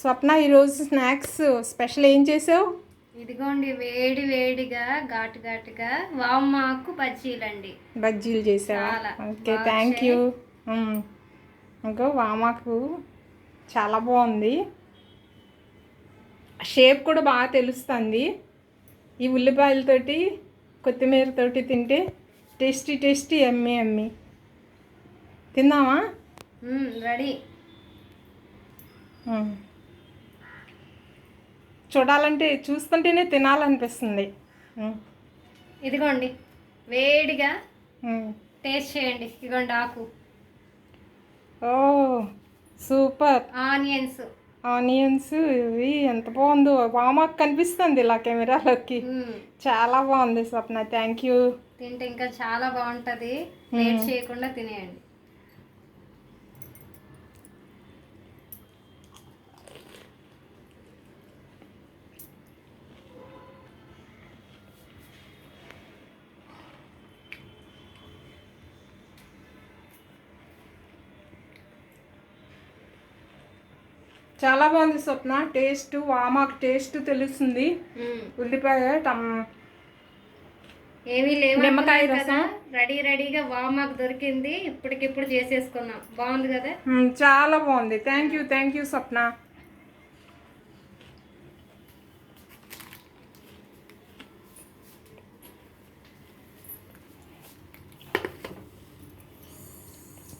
స్వప్న ఈరోజు snacks special ఏం చేసావు? ఇదిగోండి వేడి వేడిగా ఘాటు ఘాటుగా వామాకు బజ్జీలండి. బజ్జీలు చేసావా? Okay thank you. ఇంకో వామాకు చాలా బాగుంది. షేప్ కూడా బాగా తెలుస్తుంది. ఈ ఉల్లిపాయలతోటి కొత్తిమీరతోటి తింటే టేస్టీ టేస్టీ ఎమ్మి ఎమ్మి. తిందామా రెడీ. చూడాలంటే చూస్తుంటేనే తినాలనిపిస్తుంది. ఇదిగోండి వేడిగా. టేస్ట్ చేయండి. ఇదిగోండి ఆకు. ఓ సూపర్. ఆనియన్స్. ఆనియన్స్ ఇవి ఎంత బాగుందో. వామాకు కనిపిస్తుంది ఇలా కెమెరాలోకి. చాలా బాగుంది స్వప్న. Thank you. తింటే ఇంకా చాలా బాగుంటుంది. లేట్ చేయకుండా తినేయండి. చాలా బాగుంది స్వప్న. టేస్ట్ వామాకు టేస్ట్ తెలుస్తుంది. ఉల్లిపాయ టమ్ ఏమీ లేవు నిమ్మకాయ రసం. రెడీ రెడీగా వామాకు దొరికింది. ఇప్పటికిప్పుడు చేసేసుకున్నాం. బాగుంది కదా? చాలా బాగుంది. Thank you thank you Swapna.